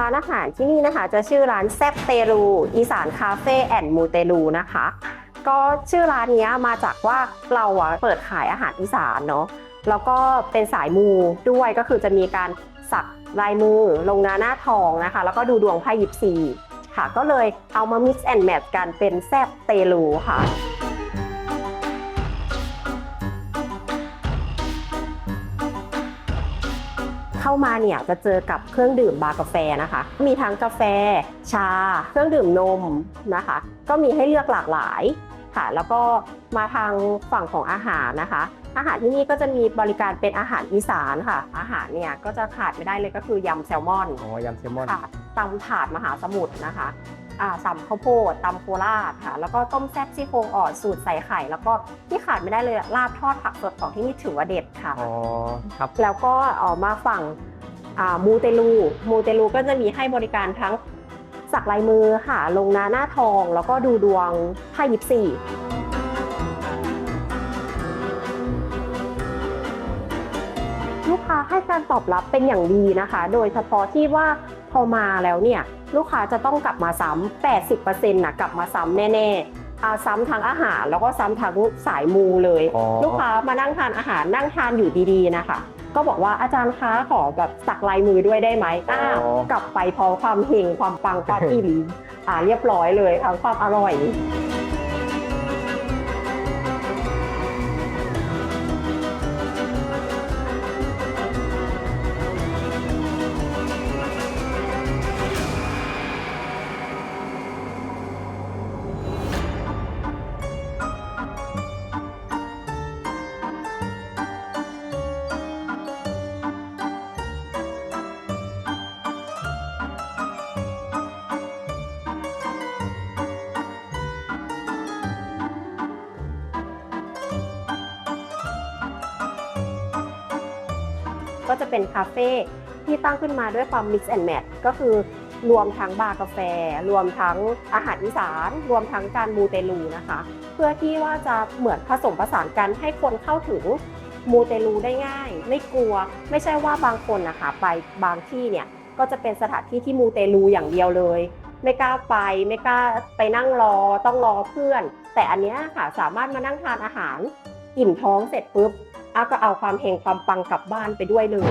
ร้านอาหารที่นี่นะคะ จะชื่อร้านแซบเตลูอีสานคาเฟ่แอนด์มูเตลูนะคะ ก็ชื่อร้านนี้มาจากว่าเราอะเปิดขายอาหารอีสานเนาะแล้วก็เป็นสายมูด้วยก็คือจะมีการสักลายมือลงหน้าหน้าทองนะคะ แล้วก็ดูดวงไพ่ยิปซีค่ะ ก็เลยเอามา mix and match กันเป็นแซบเตลูค่ะ เข้ามาเนี่ยจะเจอกับเครื่องดื่มบาร์กาแฟนะคะ มีทั้งกาแฟ ชา เครื่องดื่มนมนะคะ ก็มีให้เลือกหลากหลายค่ะ แล้วก็มาทางฝั่งของอาหารนะคะ อาหารที่นี่ก็จะมีบริการเป็นอาหารอีสานค่ะ อาหารเนี่ยก็จะขาดไม่ได้เลยก็คือยำแซลมอนอ๋อยำแซลมอนค่ะตำถาดมหาสมุทรนะคะอ่า ตำข้าวโพดตำโคราชค่ะ แล้วก็ต้มแซ่บซี่โครงอ่อนสูตรใส่ไข่ แล้วก็ที่ขาดไม่ได้เลยอะลาบทอดผักสดของที่นี่ถือว่าเด็ดค่ะ อ๋อครับ แล้วก็ออกมาฝั่งอ่ามูเตลูมูเตลูก็จะมีให้บริการทั้งสักลายมือค่ะ ลงหน้าหน้าทอง แล้วก็ดูดวงไพ่ยิปซีลูกค้าให้การตอบรับเป็นอย่างดีนะคะ โดยเฉพาะที่ว่า พอมาแล้วเนี่ย ลูกค้าจะต้องกลับมาซ้ำ80%นะกลับมาซ้ำแน่ๆอ่าซ้ำทั้งอาหาร แล้วก็ซ้ำทั้งสายมูเลย อ๋อ ลูกค้ามานั่งทานอาหารนั่งทานอยู่ดีๆนะคะ ก็บอกว่าอาจารย์คะขอแบบสักลายมือด้วยได้ไหมอ้าวกลับไปพร้อมความเฮงความปังความอีหลีอ่าเรียบร้อยเลยทั้งความอร่อย ก็จะเป็นคาเฟ่ที่ตั้งขึ้นมาด้วยความ mix and match ก็คือรวมทั้งบาร์กาแฟ รวมทั้งอาหารอีสาน รวมทั้งการมูเตลูนะคะ เพื่อที่ว่าจะเหมือนผสมผสานกันให้คนเข้าถึงมูเตลูได้ง่าย ไม่กลัว ไม่ใช่ว่าบางคนนะคะไปบางที่เนี่ยก็จะเป็นสถานที่ที่มูเตลูอย่างเดียวเลย ไม่กล้าไปไม่กล้าไปนั่งรอต้องรอเพื่อน แต่อันนี้ค่ะสามารถมานั่งทานอาหารอิ่มท้องเสร็จปุ๊บ อาก็เอาความเฮงความปังกลับบ้านไปด้วยเลย